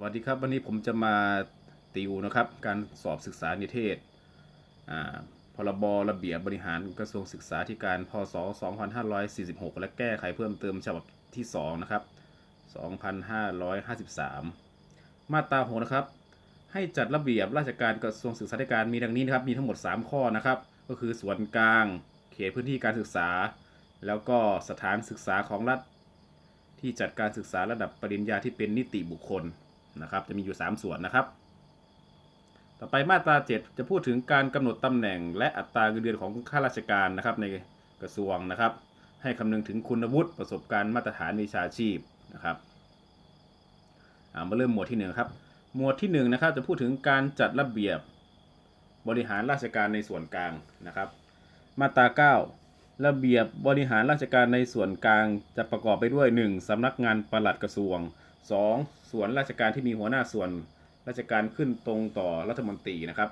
สวัสดีครับวันนี้ผมจะมาติวนะครับ การสอบศึกษานิเทศพรบระเบียบบริหารกระทรวงศึกษาธิการพศ 2546 และแก้ไขเพิ่มเติมฉบับที่ 2 นะครับ 2553 มาตรา6นะครับ ให้จัดระเบียบราชการกระทรวงศึกษาธิการมีดังนี้นะครับ มีทั้งหมด 3 ข้อนะครับ ก็คือส่วนกลาง เขตพื้นที่การศึกษา แล้วก็สถานศึกษาของรัฐ ที่จัดการศึกษาระดับปริญญาที่เป็นนิติบุคคล นะครับ จะมีอยู่ 3 ส่วนนะครับ ต่อไปมาตรา 7 จะพูดถึงการกำหนดตำแหน่ง และอัตราเงินเดือนของข้าราชการนะครับ ในกระทรวงนะครับ ให้คำนึงถึงคุณวุฒิประสบการณ์มาตรฐานวิชาชีพนะครับามาเริ่มหมวดที่หนึ่งครับหมวดที่หนึ่งนะครับจะพูดถึงการจัดระเบียบบริหารราชการในส่วนกลางนะครับ มาตรา 9 ระเบียบบริหารราชการในส่วนกลางจะประกอบไปด้วย 1. สำนักงานปลัดกระทรวง 2. ส่วนราชการที่มีหัวหน้าส่วนราชการขึ้นตรงต่อรัฐมนตรีนะครับ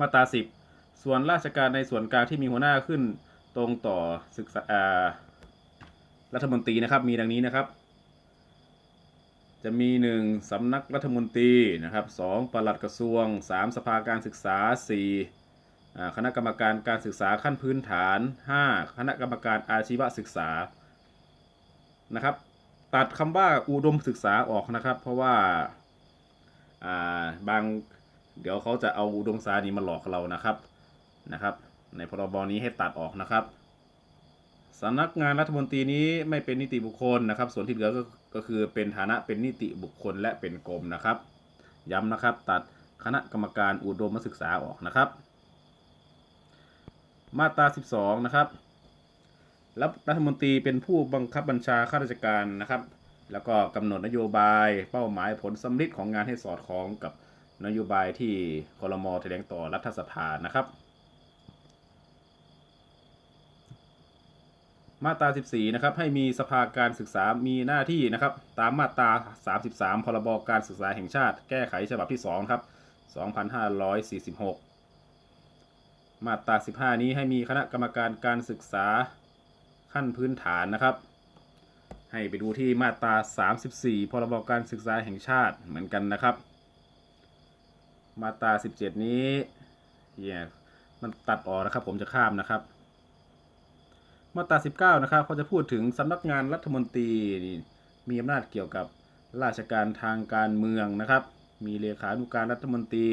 มาตรา 10 ส่วนราชการในส่วนกลางที่มีหัวหน้าขึ้นตรงต่อศึกษาอ่ารัฐมนตรีนะครับ มีดังนี้นะครับ จะมี 1. สำนักรัฐมนตรีนะครับ 2. ปลัดกระทรวง 3. สภาการศึกษา 4. อ่คณะกรรมการการศึกษาขั้นพื้นฐาน 5. คณะกรรมการอาชีวศึกษานะครับ ตัดคำว่าอุดมศึกษาออกนะครับ เพราะว่าอ่าบางเดี๋ยวเขาจะเอาอุดมศึกษานี้มาหลอกเรานะครับนะครับ ในพรบนี้ให้ตัดออกนะครับสำนักงานรัฐมนตรีนี้ไม่เป็นนิติบุคคลนะครับ ส่วนที่เหลือก็ก็คือเป็นฐานะเป็นนิติบุคคลและเป็นกรมนะครับ ย้ำนะครับ ตัดคณะกรรมการอุดมศึกษาออกนะครับ มาตรา 12 นะครับ รับรัฐมนตรีเป็นผู้บังคับบัญชาข้าราชการนะครับ แล้วก็กำหนดนโยบายเป้าหมายผลสำลิดของงานให้สอดคล้องกับนโยบายที่คอรมอแถลงต่อรัฐสภานะครับ มาตรา 14 นะครับ ให้มีสภาการศึกษามีหน้าที่นะครับ ตามมาตรา 33 พรบการศึกษาแห่งชาติ แก้ไขฉบับที่ 2 ครับ 2546 มาตรา 15 นี้ให้มีคณะกรรมการการศึกษา ขั้นพื้นฐานนะครับ ให้ไปดูที่มาตรา 34 พรบการศึกษาแห่งชาติเหมือนกันนะครับ มาตรา 17 นี้เนี่ยมันตัดออกนะครับ ผมจะข้ามนะครับ มาตรา 19 นะครับเขาจะพูดถึงสำนักงานรัฐมนตรีนี่มีอำนาจเกี่ยวกับราชการทางการเมืองนะครับ มีเลขานุการรัฐมนตรี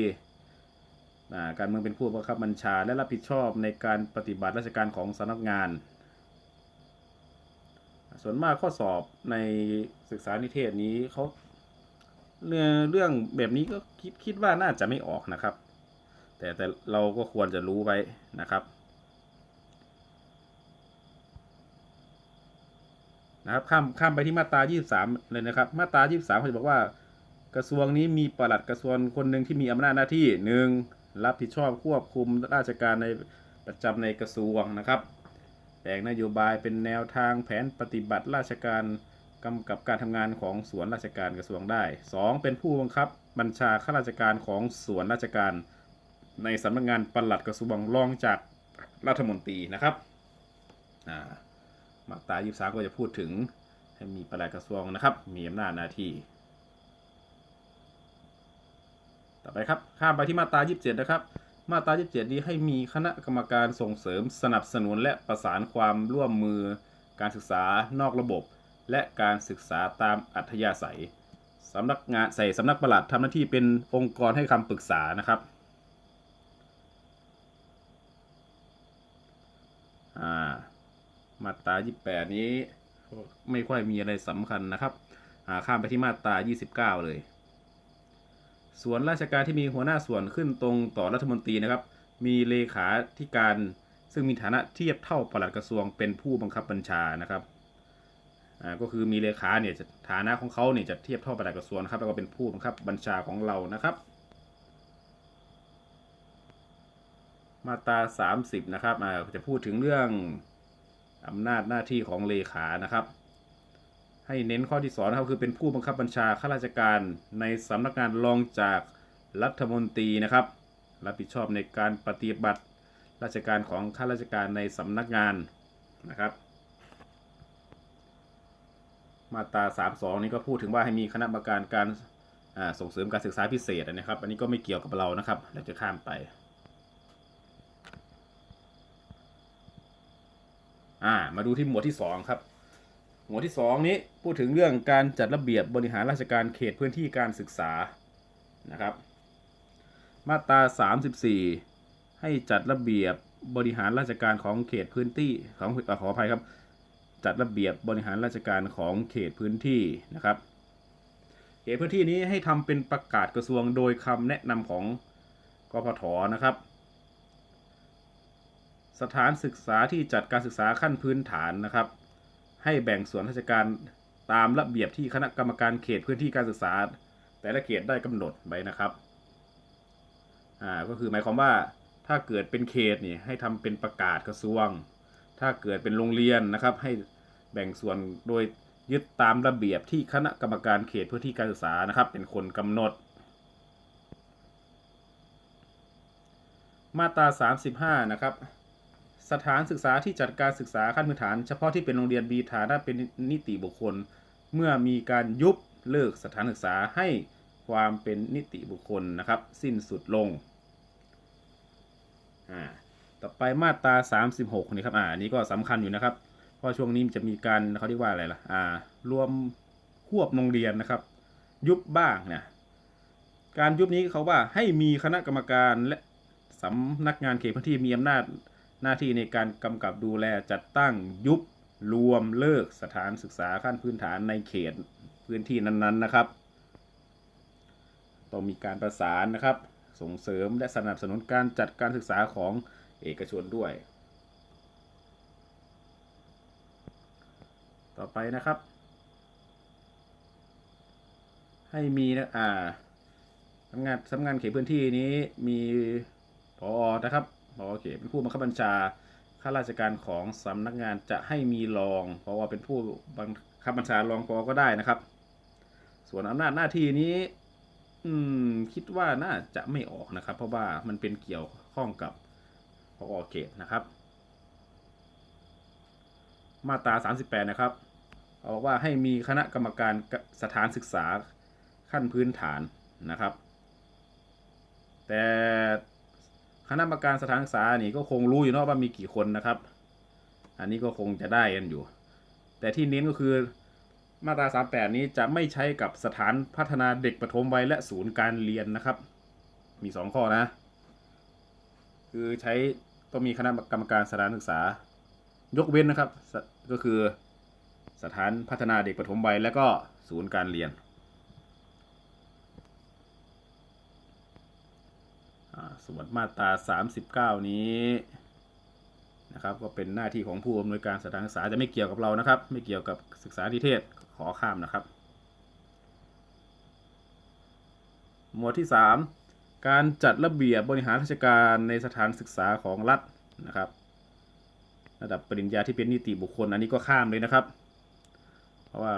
การเมืองเป็นผู้บังคับบัญชาและรับผิดชอบในการปฏิบัติราชการของสำนักงาน ส่วนมากข้อสอบในศึกษานิเทศนี้เขาเรื่องเรื่องแบบนี้ก็คิดคิดว่าน่าจะไม่ออกนะครับ แต่แต่เราก็ควรจะรู้ไว้นะครับนะครับข้ามข้ามไปที่มาตรา 23 เลยนะครับ มาตรา 23เขาจะบอกว่า กระทรวงนี้มีปลัดกระทรวงคนหนึ่งที่มีอำนาจหน้าที่หนึ่งรับผิดชอบควบคุมราชการในประจำในกระทรวงนะครับ แบ่งนโยบายเป็นแนวทางแผนปฏิบัติราชการกำกับการทำงานของส่วนราชการกระทรวงได้ 2. เป็นผู้บังคับบัญชาข้าราชการของส่วนราชการ ในสำนักงานปลัดกระทรวงรองจากรัฐมนตรีนะครับอ่ามาตรา23ก็จะพูดถึงให้มีปลัดกระทรวงนะครับ มีอำนาจหน้าที่ ต่อไปครับ ข้ามไปที่มาตรา 27 นะครับ มาตรา 27 นี้ให้มีคณะกรรมการส่งเสริมสนับสนุนและประสานความร่วมมือ การศึกษานอกระบบ และการศึกษาตามอัธยาศัยสำนักงานใส่สำนักปลัดทำหน้าที่เป็นองค์กรให้คำปรึกษานะครับามาตรา 28 นี้ไม่ค่อยมีอะไรสำคัญนะครับข้ามไปที่มาตรา 29 เลย ส่วนราชการที่มีหัวหน้าส่วนขึ้นตรงต่อรัฐมนตรีนะครับ มีเลขาธิการ ซึ่งมีฐานะเทียบเท่าปลัดกระทรวงเป็นผู้บังคับบัญชานะครับอ่าก็คือมีเลขาเนี่ยฐานะของเขาเนี่ยจะเทียบเท่าปลัดกระทรวงครับแล้วก็เป็นผู้บังคับบัญชาของเรานะครับ มาตรา30นะครับอ่าจะพูดถึงเรื่องอำนาจหน้าที่ของเลขานะครับ ให้เน้นข้อที่สองนะครับคือเป็นผู้บังคับบัญชาข้าราชการในสำนักงานรองจากรัฐมนตรีนะครับ รับผิดชอบในการปฏิบัติราชการของข้าราชการในสำนักงานนะครับ มาตรา 32 นี้ก็พูดถึงว่าให้มีคณะกรรมการการส่งเสริมการศึกษาพิเศษนะครับ อันนี้ก็ไม่เกี่ยวกับเรานะครับ เราจะข้ามไปอ่ามาดูที่หมวดที่ 2 ครับ หมวที่ 2 นี้พูดถึงเรื่องการจัดระเบียบบริหารราชการเขตพื้นที่การศึกษานะครับ มาตรา 34 ให้จัดระเบียบบริหารราชการของเขตพื้นที่ของอขออภัยครับ จัดระเบียบบริหารราชการของเขตพื้นที่นะครับเขตพื้นที่นี้ให้ทำเป็นประกาศกระทรวงโดยคำแนะนำของกพทนะครับ สถานศึกษาที่จัดการศึกษาขั้นพื้นฐานนะครับ ให้แบ่งส่วนราชการตามระเบียบที่คณะกรรมการเขตพื้นที่การศึกษา แต่ละเขตได้กำหนดไว้นะครับอ่าก็คือหมายความว่าถ้าเกิดเป็นเขตนี่ให้ทำเป็นประกาศกระทรวง ถ้าเกิดเป็นโรงเรียนนะครับ ให้แบ่งส่วนโดยยึดตามระเบียบที่คณะกรรมการเขตพื้นที่การศึกษานะครับ เป็นคนกำหนด มาตรา 35 นะครับ สถานศึกษาที่จัดการศึกษาขั้นพื้นฐาน เฉพาะที่เป็นโรงเรียนมีฐานะเป็นนิติบุคคล เมื่อมีการยุบเลิกสถานศึกษาให้ความเป็นนิติบุคคลนะครับ สิ้นสุดลงอ่าต่อไปมาตรา 36นี่ครับอ่าอันนี้ก็สำคัญอยู่นะครับ เพราะช่วงนี้มันจะมีการเขาเรียกว่าอะไรล่ะอ่ารวมควบโรงเรียนนะครับ ยุบบ้างเนี่ยการยุบนี้เขาว่าให้มีคณะกรรมการและสำนักงานเขตพื้นที่มีอำนาจ หน้าที่ในการกำกับดูแลจัดตั้งยุบรวมเลิกสถานศึกษาขั้นพื้นฐานในเขตพื้นที่นั้นๆนะครับ ต้องมีการประสานนะครับ ส่งเสริมและสนับสนุนการจัดการศึกษาของเอกชนด้วย ต่อไปนะครับ ให้มีนะอ่าสำงานสำนักงานเขตพื้นที่นี้มีพอนะครับ พอเขตเป็นผู้บังคับบัญชาข้าราชการของสำนักงานจะให้มีรองพอเป็นผู้บังคับบัญชารองพอก็ได้นะครับ ส่วนอำนาจหน้าที่นี้ อืม คิดว่าน่าจะไม่ออกนะครับ เพราะว่ามันเป็นเกี่ยวข้องกับพอเขตนะครับ มาตรา 38 นะครับบอกว่าให้มีคณะกรรมการสถานศึกษาขั้นพื้นฐานนะครับ แต่ ณะกรรมการสถานศึกษานี่ก็คงรู้อยู่เนาะว่ามีกี่คนนะครับ อันนี้ก็คงจะได้กันอยู่ แต่ที่เน้นก็คือมาตรา 38 นี้จะไม่ใช้กับสถานพัฒนาเด็กประถมวัยและศูนย์การเรียนนะครับ มี 2 ข้อนะ คือใช้ต้องมีคณะกรรมการสถานศึกษา ยกเว้นนะครับ ก็คือสถานพัฒนาเด็กประถมวัยและก็ศูนย์การเรียนอ่า ส่วนมาตรา 39 นี้นะครับก็เป็นหน้าที่ของผู้อำนวยการสถานศึกษาจะไม่เกี่ยวกับเรานะครับ ไม่เกี่ยวกับศึกษาธิเทศขอข้ามนะครับ หมวดที่ 3 การจัดระเบียบบริหารราชการในสถานศึกษาของรัฐนะครับ ระดับปริญญาที่เป็นนิติบุคคลอันนี้ก็ข้ามเลยนะครับ เพราะว่า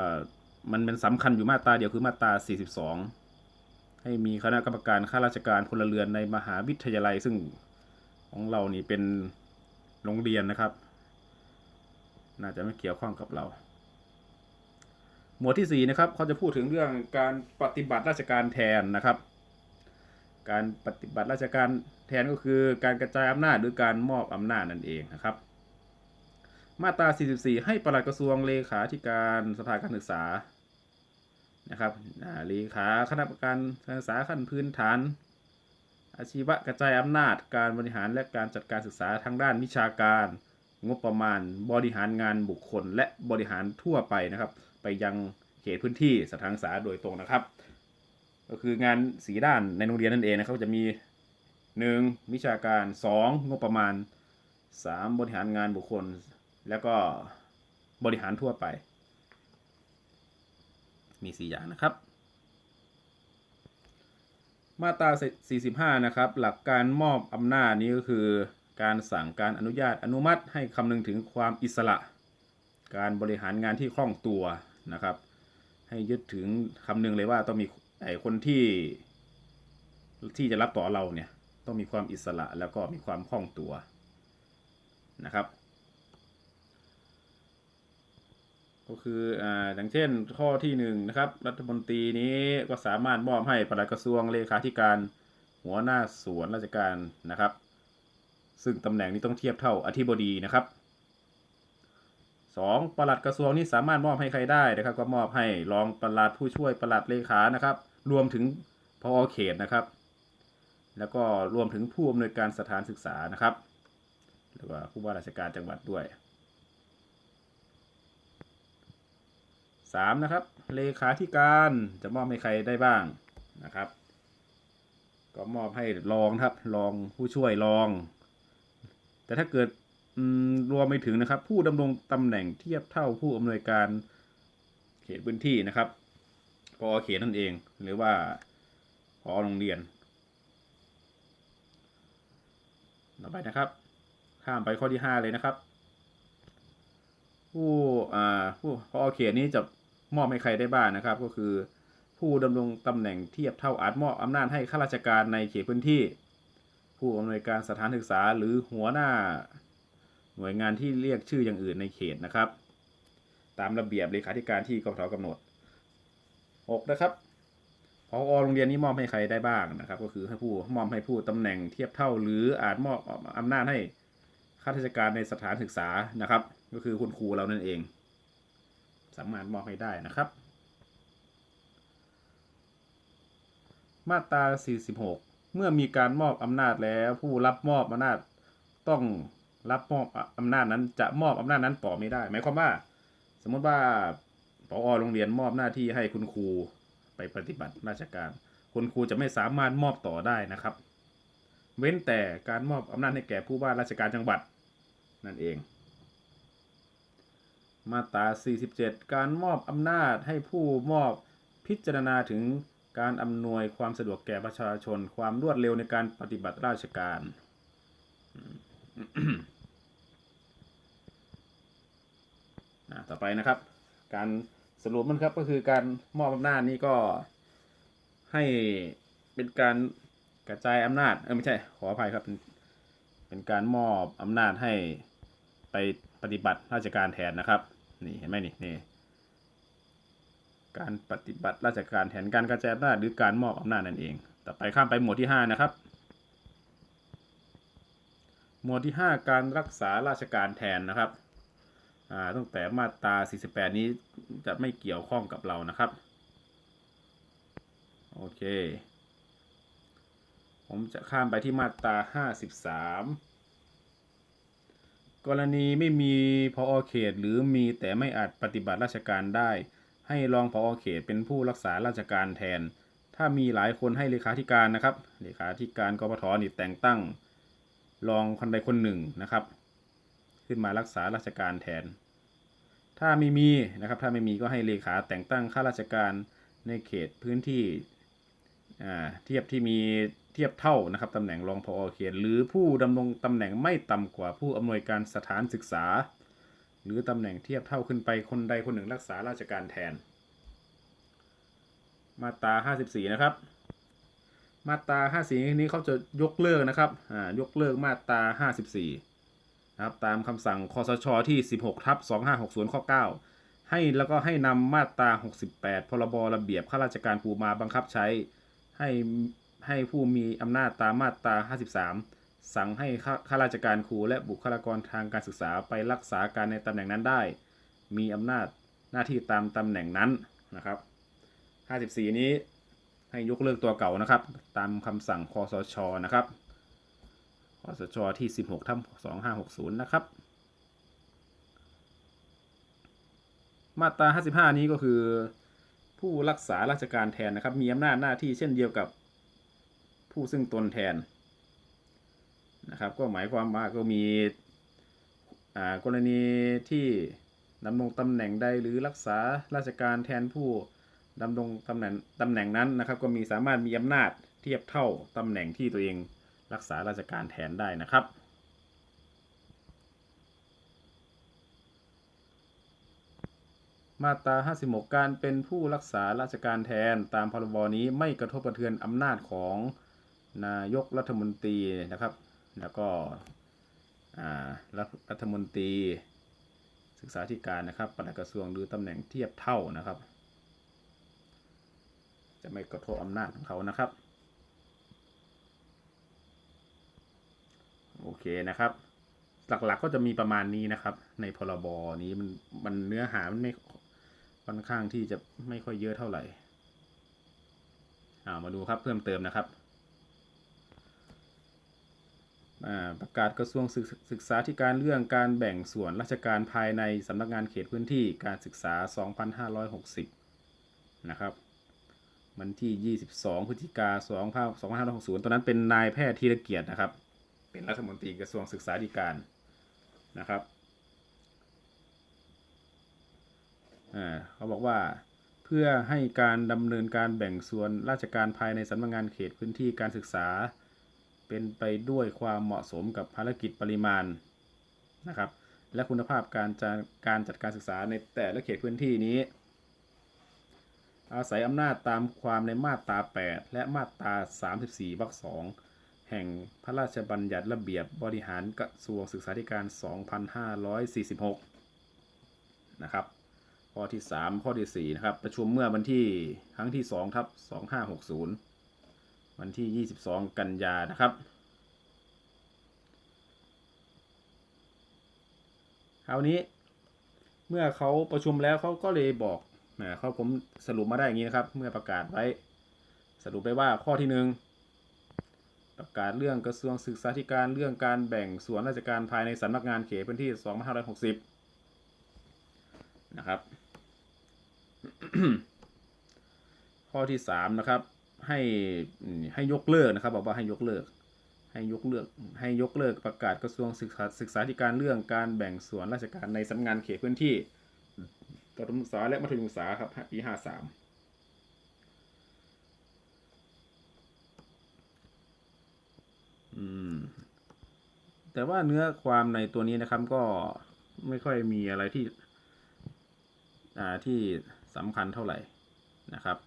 มันเป็นสำคัญอยู่มาตราเดียวคือมาตรา 42 ให้มีคณะกรรมการข้าราชการพลเรือนในมหาวิทยาลัยซึ่งของเรานี่เป็นโรงเรียนนะครับ น่าจะไม่เกี่ยวข้องกับเรา หมวดที่4นะครับเขาจะพูดถึงเรื่องการปฏิบัติราชการแทนนะครับ การปฏิบัติราชการแทนก็คือการกระจายอำนาจหรือการมอบอำนาจนั่นเองนะครับ มาตรา 44 ให้ปลัดกระทรวงเลขาธิการสภาการศึกษา นะครับอ่าเลขาคณะกรรมการการศึกษาขั้นพื้นฐาน อาชีวะกระจายอำนาจ การบริหารและการจัดการศึกษาทางด้านวิชาการ งบประมาณ บริหารงานบุคคล และบริหารทั่วไปนะครับ ไปยังเขตพื้นที่สถานศึกษาโดยตรงนะครับ ก็คืองานสีด้านในโรงเรียนนั่นเองนะครับจะมี 1. วิชาการ 2. งบประมาณ 3. บริหารงานบุคคล แล้วก็บริหารทั่วไป มี 4 อย่างนะครับ มาตรา 45 นะครับ หลักการมอบอำนาจนี้ก็คือ การสั่งการอนุญาตอนุมัติให้คำนึงถึงความอิสระ การบริหารงานที่คล่องตัวนะครับ ให้ยึดถึงคำนึงเลยว่าต้องมีไอ้คนที่ที่จะรับต่อเราเนี่ยต้องมีความอิสระแล้วก็มีความคล่องตัวนะครับ ก็คืออ่าอย่างเช่นข้อที่หนึ่งนะครับ รัฐมนตรีนี้ก็สามารถมอบให้ปลัดกระทรวงเลขาธิการ หัวหน้าส่วนราชการนะครับ ซึ่งตำแหน่งนี้ต้องเทียบเท่าอธิบดีนะครับสองปลัดกระทรวงนี้สามารถมอบให้ใครได้นะครับ ก็มอบให้รองปลัดผู้ช่วยปลัดเลขานะครับ รวมถึงพอเขตนะครับ แล้วก็รวมถึงผู้อำนวยการสถานศึกษานะครับ หรือว่าผู้ว่าราชการจังหวัดด้วย สามนะครับเลขาธิการจะมอบให้ใครได้บ้างนะครับ ก็มอบให้รองครับรองผู้ช่วยรอง แต่ถ้าเกิดรวมไปถึงนะครับ ผู้ดำรงตำแหน่งเทียบเท่าผู้อำนวยการเขตพื้นที่นะครับพอเขตนั่นเอง หรือว่าพอโรงเรียน ต่อไปนะครับ ข้ามไปข้อที่ห้าเลยนะครับ ผู้อ่าผู้พอเขตนี้จะ มอบให้ใครได้บ้างนะครับ ก็คือ ผู้ดำรงตำแหน่งเทียบเท่าอาจมอบอำนาจให้ข้าราชการในเขตพื้นที่ ผู้อำนวยการสถานศึกษาหรือหัวหน้า หน่วยงานที่เรียกชื่ออย่างอื่นในเขตนะครับ ตามระเบียบเลขาธิการที่กพทกำหนด 6 นะครับพอโรงเรียนนี้มอบให้ใครได้บ้างนะครับ ก็คือให้ผู้มอบให้ผู้ตำแหน่งเทียบเท่า หรืออาจมอบอำนาจให้ข้าราชการในสถานศึกษานะครับ ก็คือคุณครูเรานั่นเอง สามารถมอบให้ได้นะครับ มาตรา 46 เมื่อมีการมอบอำนาจแล้วผู้รับมอบอำนาจต้องรับมอบอำนาจนั้นจะมอบอำนาจนั้นต่อไม่ได้ หมายความว่า สมมติว่าปอโรงเรียนมอบหน้าที่ให้คุณครูไปปฏิบัติราชการ คุณครูจะไม่สามารถมอบต่อได้นะครับ เว้นแต่การมอบอำนาจให้แก่ผู้ว่าราชการจังหวัดนั่นเอง มาตรา 47 การมอบอำนาจให้ผู้มอบพิจารณาถึงการอำนวยความสะดวกแก่ประชาชน ความรวดเร็วในการปฏิบัติราชการ ต่อไปนะครับ การสรุปมันครับก็คือการมอบอำนาจนี้ก็ให้เป็นการกระจายอำนาจ เออไม่ใช่ ขออภัยครับ เป็นการมอบอำนาจให้ไปปฏิบัติราชการแทนนะครับ นี่เห็นไหมนี่นี่ การปฏิบัติราชการแทนการกระจายอำนาจหรือการมอบอำนาจนั่นเอง ต่อไปข้ามไปหมวดที่ห้านะครับ หมวดที่ห้าการรักษาราชการแทนนะครับตั้งแต่มาตรา 48 นี้จะไม่เกี่ยวข้องกับเรานะครับ โอเค ผมจะข้ามไปที่มาตรา 53 กรณีไม่มีพอเขต หรือมีแต่ไม่อาจปฏิบัติราชการได้ ให้รองพอเขตเป็นผู้รักษาราชการแทน ถ้ามีหลายคนให้เลขาธิการนะครับเลขาธิการกปทนี่แต่งตั้ง รองคนใดคนหนึ่งนะครับ ขึ้นมารักษาราชการแทน ถ้าไม่มีนะครับถ้าไม่มีก็ให้เลขาแต่งตั้งข้าราชการในเขตพื้นที่ เทียบที่มีเทียบเท่านะครับตำแหน่งรองพอเขตหรือผู้ดำรงตำแหน่งไม่ต่ำกว่าผู้อำนวยการสถานศึกษา หรือตำแหน่งเทียบเท่าขึ้นไปคนใดคนหนึ่งรักษาราชการแทน มาตรา 54 นะครับ มาตรา 54 นี้เขาจะยกเลิกนะครับอ่ายกเลิกมาตรา 54 นะครับตามคำสั่งคอสชที่ 16ทับ2560 ข้อ 9 ให้แล้วก็ให้นำมาตรา 68 พรบระเบียบข้าราชการครูมาบังคับใช้ ให้ให้ผู้มีอำนาจตามมาตรา 53 สั่งให้ข้าขาราชการครูและบุคลากรทางการศึกษาไปรักษาการในตำแหน่งนั้นได้ มีอำนาจหน้าที่ตามตำแหน่งนั้นนะครับ 54 นี้ให้ยกเลิกตัวเก่านะครับ ตามคำสั่งคอสชนะครับคอสชที่ 16ทับ2560 นะครับ มาตรา 55 นี้ก็คือ ผู้รักษาราชการแทนนะครับ มีอำนาจหน้าที่เช่นเดียวกับผู้ซึ่งตนแทนนะครับ ก็หมายความว่าก็มีอ่ากรณีที่ดำรงตำแหน่งใดหรือรักษาราชการแทนผู้ดำรงตำแหน่งตำแหน่งนั้นนะครับ ก็มีสามารถมีอำนาจเทียบเท่าตำแหน่งที่ตัวเองรักษาราชการแทนได้นะครับ มาตรา56 การเป็นผู้รักษาราชการแทนตามพรบนี้ไม่กระทบกระเทือนอำนาจของนายกรัฐมนตรีนะครับ แล้วก็อ่ารัฐรัฐมนตรี ศึกษาธิการนะครับปลัดกระทรวงหรือตำแหน่งเทียบเท่านะครับ จะไม่กระทบอำนาจของเขานะครับ โอเคนะครับหลักๆก็จะมีประมาณนี้นะครับ ในพรบนี้มันมันเนื้อหามันไม่ ค่อนข้างที่จะไม่ค่อยเยอะเท่าไหร่อ่ามาดูครับเพิ่มเติมนะครับอ่าประกาศกระทรวงศึกศึกษาธิการเรื่องการแบ่งส่วนราชการภายในสำนักงานเขตพื้นที่การศึกษา 2560 นะครับวันที่ 22 พฤศจิกา2560ตอนนั้นเป็นนายแพทย์ธีรเกียรตินะครับ เป็นรัฐมนตรีกระทรวงศึกษาธิการนะครับอ่า เขาบอกว่าเพื่อให้การดำเนินการแบ่งส่วนราชการภายในสำนักงานเขตพื้นที่การศึกษา เป็นไปด้วยความเหมาะสมกับภารกิจปริมาณนะครับ และคุณภาพการจัดการจัดการศึกษาในแต่ละเขตพื้นที่นี้ อาศัยอำนาจตามความในมาตรา 8 และมาตรา 34วรรค2แห่งพระราชบัญญัติระเบียบบริหารกระทรวงศึกษาธิการ 2546 นะครับ ข้อที่ 3 ข้อที่ 4 นะครับ ประชุมเมื่อวันที่ครั้งที่2ทับ2560 วันที่ 22 กันยานะครับ คราวนี้เมื่อเขาประชุมแล้วเขาก็เลยบอกนะเขาผมสรุปมาได้อย่างนี้นะครับ เมื่อประกาศไว้ สรุปไปว่าข้อที่หนึ่งประกาศเรื่องกระทรวงศึกษาธิการเรื่องการแบ่งส่วนราชการภายในสำนักงานเขตพื้นที่ 2560 นะครับ ข้อที่สามนะครับ ให้ให้ยกเลิกนะครับ บอกว่าให้ยกเลิก ให้ยกเลิก ให้ยกเลิกประกาศกระทรวงศึกษาศึกษาธิการเรื่องการแบ่งส่วนราชการในสำนักงานเขตพื้นที่ประถมศึกษาและมัธยมศึกษาครับปีห้าสามอืมแต่ว่าเนื้อความในตัวนี้นะครับก็ไม่ค่อยมีอะไรที่ อ่าที่ สำคัญเท่าไหร่นะครับ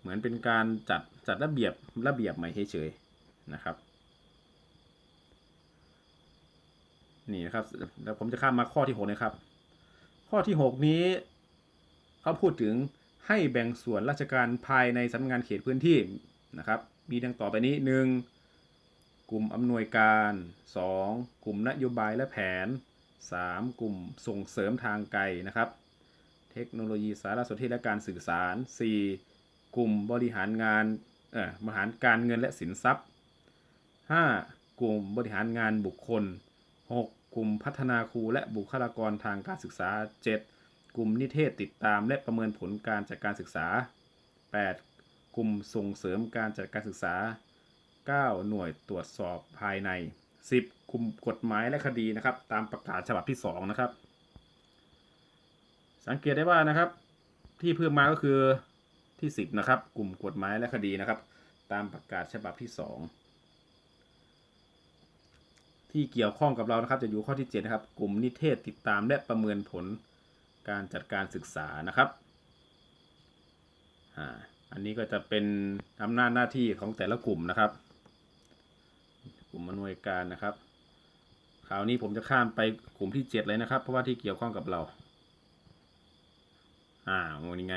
เหมือนเป็นการจัดจัดระเบียบระเบียบใหม่เฉยๆนะครับนี่นะครับแล้วผมจะข้ามมาข้อที่หกนะครับ ข้อที่หกนี้เขาพูดถึงให้แบ่งส่วนราชการภายในสำนักงานเขตพื้นที่นะครับ มีดังต่อไปนี้หนึ่งกลุ่มอำนวยการ 2. กลุ่มนโยบายและแผน 3. กลุ่มส่งเสริมทางไกลนะครับ เทคโนโลยีสารสนเทศและการสื่อสาร 4. กลุ่มบริหารงานเอ่อบริหารการเงินและสินทรัพย์ 5. กลุ่มบริหารงานบุคคล 6. กลุ่มพัฒนาครูและบุคลากรทางการศึกษา 7. กลุ่มนิเทศติดตามและประเมินผลการจัดการศึกษา 8. กลุ่มส่งเสริมการจัดการศึกษา 9 หน่วยตรวจสอบภายใน 10 กลุ่มกฎหมายและคดีนะครับ ตามประกาศฉบับที่ 2 นะครับ สังเกตได้ว่านะครับ ที่เพิ่มมาก็คือที่ 10 นะครับ กลุ่มกฎหมายและคดีนะครับ ตามประกาศฉบับที่ 2 ที่เกี่ยวข้องกับเรานะครับ จะอยู่ข้อที่7นะครับ กลุ่มนิเทศติดตามและประเมินผลการจัดการศึกษานะครับอ่าอันนี้ก็จะเป็นอำนาจหน้าที่ของแต่ละกลุ่มนะครับ กลุ่มอำนวยการนะครับ คราวนี้ผมจะข้ามไปกลุ่มที่ 7 เลยนะครับ เพราะว่าที่เกี่ยวข้องกับเรา อ่าโอ้นี่ไง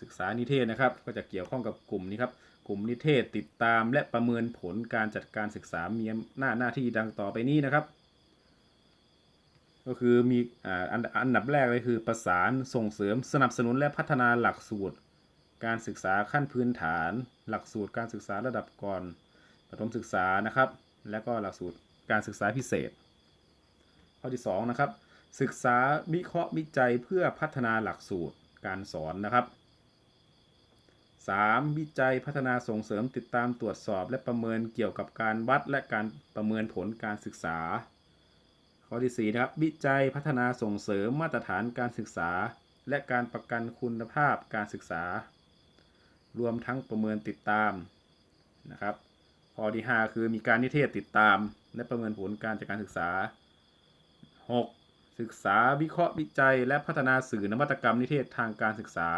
ศึกษานิเทศนะครับ ก็จะเกี่ยวข้องกับกลุ่มนี้ครับ กลุ่มนิเทศติดตามและประเมินผลการจัดการศึกษามีหน้าหน้าที่ดังต่อไปนี้นะครับ ก็คือมีอ่าอันอันดับแรกเลยคือ ประสานส่งเสริมสนับสนุนและพัฒนาหลักสูตร การศึกษาขั้นพื้นฐาน หลักสูตรการศึกษาระดับก่อนประถมศึกษานะครับ และก็หลักสูตรการศึกษาพิเศษ ข้อที่2นะครับ ศึกษาวิเคราะห์วิจัยเพื่อพัฒนาหลักสูตรการสอนนะครับ 3. วิจัยพัฒนาส่งเสริมติดตามตรวจสอบและประเมินเกี่ยวกับการวัดและการประเมินผลการศึกษา ข้อที่4นะครับวิจัยพัฒนาส่งเสริมมาตรฐานการศึกษา และการประกันคุณภาพการศึกษา รวมทั้งประเมินติดตามนะครับข้อที่ 5 คือมีการนิเทศติดตาม และประเมินผลการจัดการศึกษา 6. ศึกษาวิเคราะห์วิจัย และพัฒนาสื่อนวัตกรรมนิเทศทางการศึกษา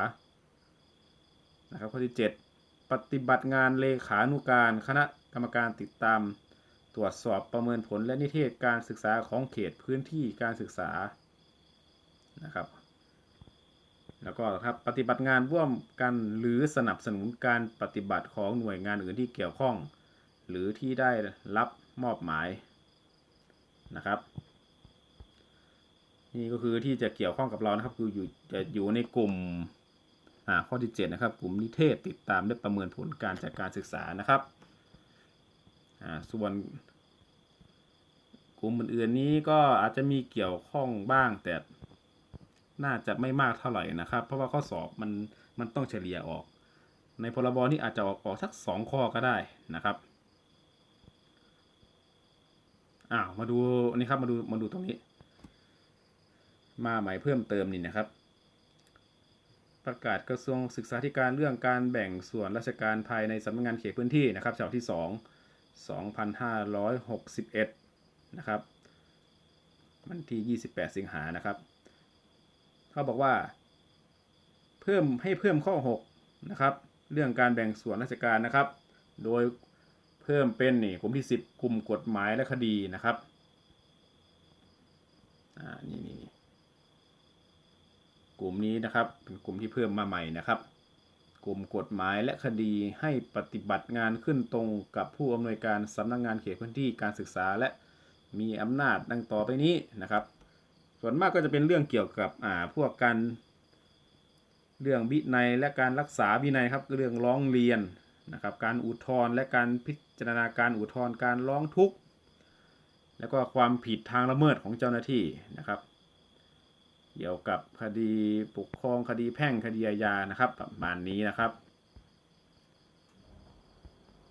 นะครับข้อที่ 7 ปฏิบัติงานเลขานุการ คณะกรรมการติดตาม ตรวจสอบประเมินผลและนิเทศการศึกษาของเขตพื้นที่การศึกษานะครับแล้วก็ครับปฏิบัติงานร่วมกันหรือสนับสนุนการปฏิบัติของหน่วยงานอื่นที่เกี่ยวข้อง หรือที่ได้รับมอบหมายนะครับ นี่ก็คือที่จะเกี่ยวข้องกับเรานะครับ คืออยู่จะอยู่ในกลุ่มอ่าข้อที่ 7 นะครับ กลุ่มนิเทศติดตามและประเมินผลการจัดการศึกษานะครับอ่าส่วนกลุ่มอื่นๆนี้ก็อาจจะมีเกี่ยวข้องบ้างแต่น่าจะไม่มากเท่าไหร่นะครับ เพราะว่าข้อสอบมันมันต้องเฉลี่ยออก ในพรบนี่อาจจะออกออกสักสองข้อก็ได้นะครับอ้าวมาดูนนี้ครับมาดูมาดูตรงนี้ มาใหม่เพิ่มเติมนี่นะครับ ประกาศกระทรวงศึกษาธิการเรื่องการแบ่งส่วนราชการภายในสำนักงานเขตพื้นที่นะครับฉบับที่ 2 2561 นะครับ วันที่ 28 สิงหานะครับเขาบอกว่า เพิ่มให้เพิ่มข้อ 6 นะครับ เรื่องการแบ่งส่วนราชการนะครับ โดยเพิ่มเป็นนี่กลุ่มที่ 10 กลุ่มกฎหมายและคดีนะครับ อ่า นี่นี่นี่ กลุ่มนี้นะครับเป็นกลุ่มที่เพิ่มมาใหม่นะครับ กลุ่มกฎหมายและคดีให้ปฏิบัติงานขึ้นตรงกับผู้อำนวยการสำนักงานเขตพื้นที่การศึกษาและมีอำนาจดังต่อไปนี้นะครับ ส่วนมากก็จะเป็นเรื่องเกี่ยวกับอ่าพวกการเรื่องวินัยและการรักษาวินัยครับเรื่องร้องเรียนนะครับการอุทธรณ์และการพิจารณาการอุทธรณ์การร้องทุกข์ แล้วก็ความผิดทางละเมิดของเจ้าหน้าที่นะครับ เกี่ยวกับคดีปกครองคดีแพ่งคดีอาญานะครับ ประมาณนี้นะครับ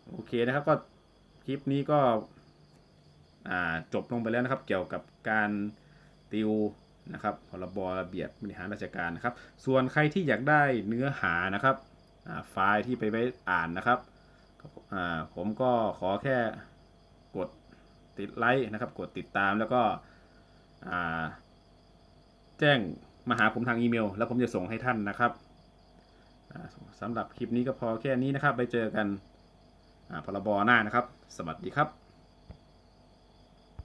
โอเคนะครับก็คลิปนี้ก็จบลงไปแล้วนะครับ เกี่ยวกับการติวนะครับพรบระเบียบบริหารราชการนะครับ ส่วนใครที่อยากได้เนื้อหานะครับไฟล์ที่ไปไว้อ่านนะครับผมก็ขอแค่กดติดไลค์นะครับ กดติดตามแล้วก็อ่า แจ้งมาหาผมทางอีเมล แล้วผมจะส่งให้ท่านนะครับสำหรับคลิปนี้ก็พอแค่นี้นะครับ ไปเจอกันพรบหน้านะครับ สวัสดีครับ